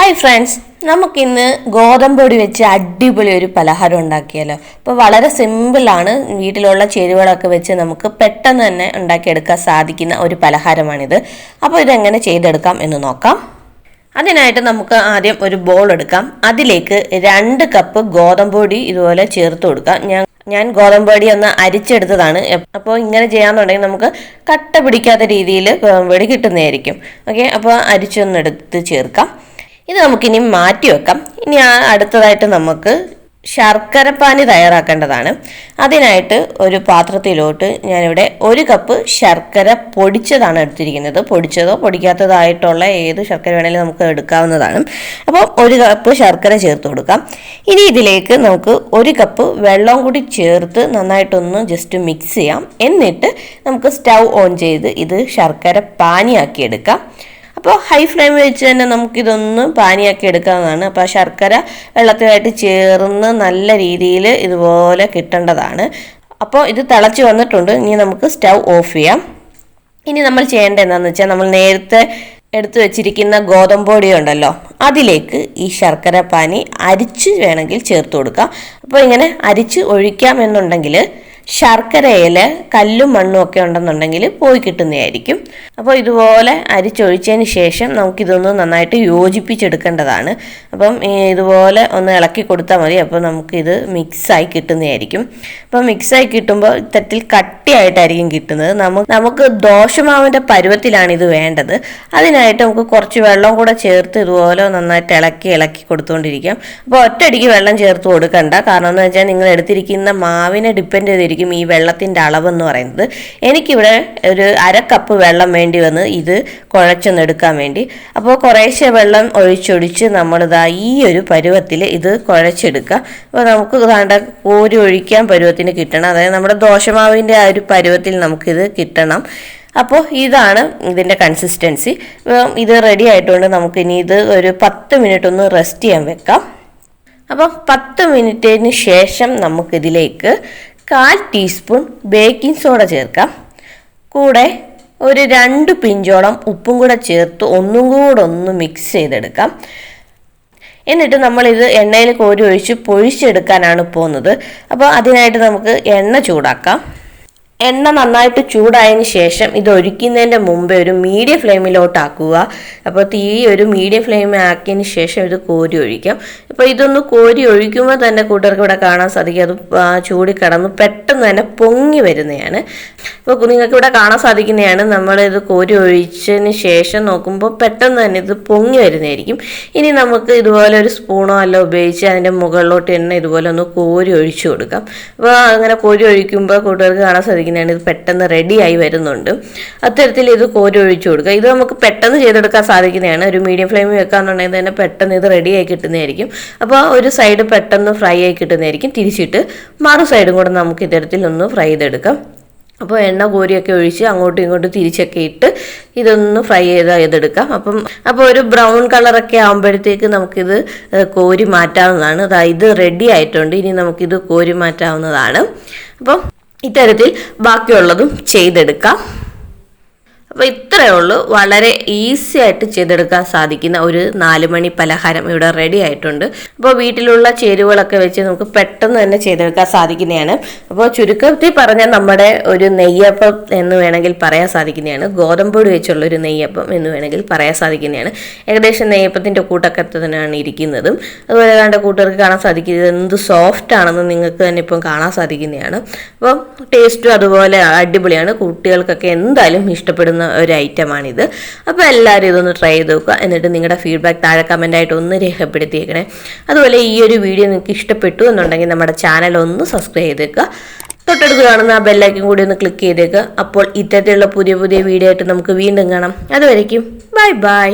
Hi friends നമുക്കിന്ന് ഗോതമ്പൊടി വെച്ച് അടിപൊളി ഒരു പലഹാരം ഉണ്ടാക്കിയാലോ? ഇപ്പോൾ വളരെ സിമ്പിളാണ് വീട്ടിലുള്ള ചേരുവകളൊക്കെ വെച്ച് നമുക്ക് പെട്ടെന്ന് തന്നെ ഉണ്ടാക്കിയെടുക്കാൻ സാധിക്കുന്ന ഒരു പലഹാരമാണിത്. അപ്പോൾ ഇതെങ്ങനെ ചെയ്തെടുക്കാം എന്ന് നോക്കാം. അതിനായിട്ട് നമുക്ക് ആദ്യം ഒരു ബോൾ എടുക്കാം. അതിലേക്ക് രണ്ട് കപ്പ് ഗോതമ്പൊടി ഇതുപോലെ ചേർത്ത് കൊടുക്കാം. ഞാൻ ഞാൻ ഗോതമ്പൊടി ഒന്ന് അരിച്ചെടുത്തതാണ്. അപ്പോൾ ഇങ്ങനെ ചെയ്യാന്നുണ്ടെങ്കിൽ നമുക്ക് കട്ട പിടിക്കാത്ത രീതിയിൽ ഗോതമ്പൊടി കിട്ടുന്നതായിരിക്കും. ഓക്കെ? അപ്പോൾ അരിച്ചൊന്നെടുത്ത് ചേർക്കാം. ഇത് നമുക്കിനി മാറ്റി വെക്കാം. ഇനി അടുത്തതായിട്ട് നമുക്ക് ശർക്കരപ്പാനി തയ്യാറാക്കേണ്ടതാണ്. അതിനായിട്ട് ഒരു പാത്രത്തിലോട്ട് ഞാനിവിടെ ഒരു കപ്പ് ശർക്കര പൊടിച്ചതാണ് എടുത്തിരിക്കുന്നത്. പൊടിച്ചതോ പൊടിക്കാത്തതായിട്ടുള്ള ഏത് ശർക്കര വേണമെങ്കിലും നമുക്ക് എടുക്കാവുന്നതാണ്. അപ്പോൾ ഒരു കപ്പ് ശർക്കര ചേർത്ത് കൊടുക്കാം. ഇനി ഇതിലേക്ക് നമുക്ക് ഒരു കപ്പ് വെള്ളം കൂടി ചേർത്ത് നന്നായിട്ടൊന്ന് ജസ്റ്റ് മിക്സ് ചെയ്യാം. എന്നിട്ട് നമുക്ക് സ്റ്റൗ ഓൺ ചെയ്ത് ഇത് ശർക്കര പാനിയാക്കി എടുക്കാം. അപ്പോൾ ഹൈ ഫ്ലെയിം വെച്ച് തന്നെ നമുക്കിതൊന്ന് പാനിയാക്കി എടുക്കാവുന്നതാണ്. അപ്പോൾ ശർക്കര വെള്ളത്തിലായിട്ട് ചേർന്ന് നല്ല രീതിയിൽ ഇതുപോലെ കിട്ടേണ്ടതാണ്. അപ്പോൾ ഇത് തിളച്ച് വന്നിട്ടുണ്ട്. ഇനി നമുക്ക് സ്റ്റൗ ഓഫ് ചെയ്യാം. ഇനി നമ്മൾ ചെയ്യേണ്ടത് എന്താണെന്ന് വെച്ചാൽ നമ്മൾ നേരത്തെ എടുത്തു വെച്ചിരിക്കുന്ന ഗോതമ്പൊടി ഉണ്ടല്ലോ അതിലേക്ക് ഈ ശർക്കര പാനി അരിച്ച് വേണമെങ്കിൽ ചേർത്ത് കൊടുക്കാം. അപ്പോൾ ഇങ്ങനെ അരിച്ച് ഒഴിക്കാം എന്നുണ്ടെങ്കിൽ ശർക്കരയിൽ കല്ലും മണ്ണും ഒക്കെ ഉണ്ടെന്നുണ്ടെങ്കിൽ പോയി കിട്ടുന്നതായിരിക്കും. അപ്പോൾ ഇതുപോലെ അരിച്ചൊഴിച്ചതിന് ശേഷം നമുക്കിതൊന്ന് നന്നായിട്ട് യോജിപ്പിച്ചെടുക്കേണ്ടതാണ്. അപ്പം ഇതുപോലെ ഒന്ന് ഇളക്കി കൊടുത്താൽ മതി. അപ്പോൾ നമുക്കിത് മിക്സായി കിട്ടുന്നതായിരിക്കും. അപ്പോൾ മിക്സായി കിട്ടുമ്പോൾ ഇത്തരത്തിൽ കട്ടിയായിട്ടായിരിക്കും കിട്ടുന്നത്. നമുക്ക് നമുക്ക് ദോശമാവിന്റെ പരുവത്തിലാണ് ഇത് വേണ്ടത്. അതിനായിട്ട് നമുക്ക് കുറച്ച് വെള്ളം കൂടെ ചേർത്ത് ഇതുപോലെ നന്നായിട്ട് ഇളക്കി ഇളക്കി കൊടുത്തുകൊണ്ടിരിക്കാം. അപ്പോൾ ഒറ്റയടിക്ക് വെള്ളം ചേർത്ത് കൊടുക്കണ്ട. കാരണം എന്ന് വെച്ചാൽ നിങ്ങൾ എടുത്തിരിക്കുന്ന മാവിനെ ഡിപ്പെൻഡ് ചെയ്തിരിക്കും ഈ വെള്ളത്തിന്റെ അളവെന്ന് പറയുന്നത്. എനിക്കിവിടെ ഒരു അര കപ്പ് വെള്ളം വേണ്ടി വന്ന് ഇത് കുഴച്ചൊന്നെടുക്കാൻ വേണ്ടി. അപ്പോൾ കുറേശ്ശെ വെള്ളം ഒഴിച്ചൊഴിച്ച് നമ്മളിതാ ഈ ഒരു പരുവത്തിൽ ഇത് കുഴച്ചെടുക്കുക. അപ്പോൾ നമുക്ക് താണ്ട കോരി ഒഴിക്കാൻ പരുവത്തിന് കിട്ടണം. അതായത് നമ്മുടെ ദോശമാവിന്റെ ആ ഒരു പരുവത്തിൽ നമുക്കിത് കിട്ടണം. അപ്പോൾ ഇതാണ് ഇതിന്റെ കൺസിസ്റ്റൻസി. ഇത് റെഡി ആയിട്ടുണ്ട്. നമുക്കിനി ഇത് ഒരു പത്ത് മിനിറ്റ് ഒന്ന് റെസ്റ്റ് ചെയ്യാൻ വെക്കാം. അപ്പോൾ പത്ത് മിനിറ്റിന് ശേഷം നമുക്കിതിലേക്ക് കാൽ ടീസ്പൂൺ ബേക്കിംഗ് സോഡ ചേർക്കാം. കൂടെ ഒരു രണ്ട് പിഞ്ചോളം ഉപ്പും കൂടെ ചേർത്ത് ഒന്നും കൂടെ ഒന്ന് മിക്സ് ചെയ്തെടുക്കാം. എന്നിട്ട് നമ്മളിത് എണ്ണയിൽ കോരി ഒഴിച്ച് പൊഴിച്ചെടുക്കാനാണ് പോകുന്നത്. അപ്പോൾ അതിനായിട്ട് നമുക്ക് എണ്ണ ചൂടാക്കാം. എണ്ണ നന്നായിട്ട് ചൂടായതിന് ശേഷം ഇത് ഒഴിക്കുന്നതിന്റെ മുമ്പേ ഒരു മീഡിയം ഫ്ലെയിമിലോട്ടാക്കുക. അപ്പോൾ തീ ഒരു മീഡിയം ഫ്ലെയിം ആക്കിയതിന് ശേഷം ഇത് കോരി ഒഴിക്കാം. അപ്പോൾ ഇതൊന്ന് കോരി ഒഴിക്കുമ്പോൾ തന്നെ കൂട്ടർക്ക് ഇവിടെ കാണാൻ സാധിക്കും. അത് ചൂടി കിടന്ന് പെട്ടെന്ന് തന്നെ പൊങ്ങി വരുന്നതാണ്. അപ്പോൾ നിങ്ങൾക്ക് ഇവിടെ കാണാൻ സാധിക്കുന്നതാണ്. നമ്മളിത് കോരി ഒഴിച്ചതിന് ശേഷം നോക്കുമ്പോൾ പെട്ടെന്ന് തന്നെ ഇത് പൊങ്ങി വരുന്നതായിരിക്കും. ഇനി നമുക്ക് ഇതുപോലെ ഒരു സ്പൂണോ അല്ല ഉപയോഗിച്ച് അതിന്റെ മുകളിലോട്ട് എണ്ണ ഇതുപോലെ ഒന്ന് കോരി ഒഴിച്ചു കൊടുക്കാം. അപ്പോൾ അങ്ങനെ കോരി ഒഴിക്കുമ്പോൾ കൂട്ടുകാർക്ക് കാണാൻ സാധിക്കുന്നതാണ് ഇത് പെട്ടെന്ന് റെഡിയായി വരുന്നുണ്ട്. അത്തരത്തിൽ ഇത് കോരി ഒഴിച്ചു കൊടുക്കുക. ഇത് നമുക്ക് പെട്ടെന്ന് ചെയ്തെടുക്കാൻ സാധിക്കുന്നതാണ്. ഒരു മീഡിയം ഫ്ലെയിം വെക്കാന്നുണ്ടെങ്കിൽ തന്നെ പെട്ടെന്ന് ഇത് റെഡിയായി കിട്ടുന്നതായിരിക്കും. അപ്പോൾ ഒരു സൈഡ് പെട്ടെന്ന് ഫ്രൈ ആയി കിട്ടുന്നതായിരിക്കും. തിരിച്ചിട്ട് മറു സൈഡും കൂടെ നമുക്ക് ഇത്തരത്തിൽ ഒന്ന് ഫ്രൈ ചെയ്തെടുക്കാം. അപ്പോൾ എണ്ണ കോരിയൊക്കെ ഒഴിച്ച് അങ്ങോട്ടും ഇങ്ങോട്ടും തിരിച്ചൊക്കെ ഇട്ട് ഇതൊന്ന് ഫ്രൈ ചെയ്ത് ചെയ്തെടുക്കാം അപ്പം അപ്പോൾ ഒരു ബ്രൗൺ കളറൊക്കെ ആകുമ്പോഴത്തേക്ക് നമുക്കിത് കോരി മാറ്റാവുന്നതാണ്. ഇത് റെഡി ആയിട്ടുണ്ട്. ഇനി നമുക്കിത് കോരി മാറ്റാവുന്നതാണ്. അപ്പം ഇത്തരത്തിൽ ബാക്കിയുള്ളതും ചെയ്തെടുക്കാം. അപ്പോൾ ഇത്രയേ ഉള്ളൂ. വളരെ ഈസി ആയിട്ട് ചെയ്തെടുക്കാൻ സാധിക്കുന്ന ഒരു നാല് മണി പലഹാരം ഇവിടെ റെഡി ആയിട്ടുണ്ട്. അപ്പോൾ വീട്ടിലുള്ള ചേരുവകളൊക്കെ വെച്ച് നമുക്ക് പെട്ടെന്ന് തന്നെ ചെയ്തെടുക്കാൻ സാധിക്കുന്നതാണ്. അപ്പോൾ ചുരുക്കത്തിൽ പറഞ്ഞാൽ നമ്മുടെ ഒരു നെയ്യപ്പം എന്ന് വേണമെങ്കിൽ പറയാൻ സാധിക്കുന്നതാണ്. ഗോതമ്പൊടി വെച്ചുള്ള ഒരു നെയ്യപ്പം എന്ന് വേണമെങ്കിൽ പറയാൻ സാധിക്കുന്നതാണ്. ഏകദേശം നെയ്യപ്പത്തിന്റെ കൂട്ടൊക്കെ തന്നെയാണ് ഇരിക്കുന്നതും. അതുപോലെ കണ്ട കൂട്ടുകാർക്ക് കാണാൻ സാധിക്കുന്നത് എന്ത് സോഫ്റ്റ് ആണെന്ന് നിങ്ങൾക്ക് തന്നെ ഇപ്പം കാണാൻ സാധിക്കുന്നതാണ്. അപ്പം ടേസ്റ്റും അതുപോലെ അടിപൊളിയാണ്. കുട്ടികൾക്കൊക്കെ എന്തായാലും ഇഷ്ടപ്പെടുന്ന ഒരു ഐറ്റമാണിത്. അപ്പോൾ എല്ലാവരും ഇതൊന്ന് ട്രൈ ചെയ്ത് നോക്കുക. എന്നിട്ട് നിങ്ങളുടെ ഫീഡ്ബാക്ക് താഴെ കമന്റായിട്ട് ഒന്ന് രേഖപ്പെടുത്തിയേക്കണേ. അതുപോലെ ഈ ഒരു വീഡിയോ നിങ്ങൾക്ക് ഇഷ്ടപ്പെട്ടു എന്നുണ്ടെങ്കിൽ നമ്മുടെ ചാനൽ ഒന്ന് സബ്സ്ക്രൈബ് ചെയ്തേക്കുക. തൊട്ടടുത്ത് കാണുന്ന ആ ബെല്ലൈക്കും കൂടി ഒന്ന് ക്ലിക്ക് ചെയ്തേക്കുക. അപ്പോൾ ഇത്തരത്തിലുള്ള പുതിയ പുതിയ വീഡിയോ ആയിട്ട് നമുക്ക് വീണ്ടും കാണാം. അതുവരയ്ക്കും ബൈ ബൈ